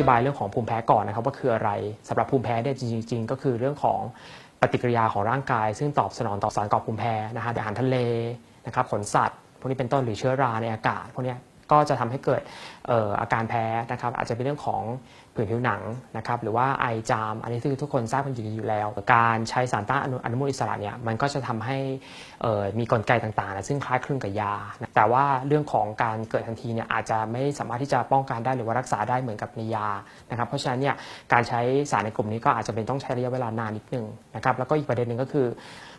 ธิบายเรื่องของภูมิแพ้ก่อนนะครับว่าคืออะไรสำหรับภูมิแพ้เนี่ยจริง ๆ ก็คือเรื่องของปฏิกิริยาของร่างกาย ซึ่งตอบสนองต่อสารก่อภูมิแพ้นะฮะอาหารทะเลนะครับขนสัตว์พวกนี้เป็นต้นหรือเชื้อราในอากาศพวกนี้ ก็จะทำให้เกิดออาการแพ้นะครับอาจจะเป็นเรื่องของผื่นผิวหนังนะครับหรือว่าไอจาม อันนี้คือทุกคนทราบกันอยู่อยู่แล้ว การใช้สารต้านอนุอนมูลอิสระเนี่ยมันก็จะทำให้มีกลไกต่างๆนะซึ่งคล้ายคลึงกับยานะแต่ว่าเรื่องของการเกิดทันทีเนี่ยอาจจะไม่สามารถที่จะป้องกันได้หรือว่ารักษาได้เหมือนกับในยานะครับเพราะฉะนั้นเนี่ยการใช้สารในกลุ่มนี้ก็อาจจะเป็นต้องใช้ระยะเวลานานนิดนึงนะครับแล้วก็อีกประเด็นหนึ่งก็คือ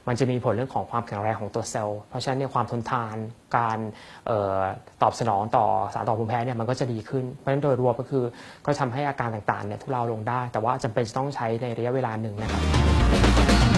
มันจะมีผลเรื่องของความแข็งแรงของตัวเซลล์ เพราะฉะนั้นเนี่ยความทนทานการออตอบสนองต่อสารต่อภูมิแพ้เนี่ยมันก็จะดีขึ้น เพราะฉะนั้นโดยรวมก็คือก็ทำให้อาการต่างๆเนี่ยทุเลาลงได้ แต่ว่าจำเป็นจะต้องใช้ในระยะเวลาหนึ่งนะครับ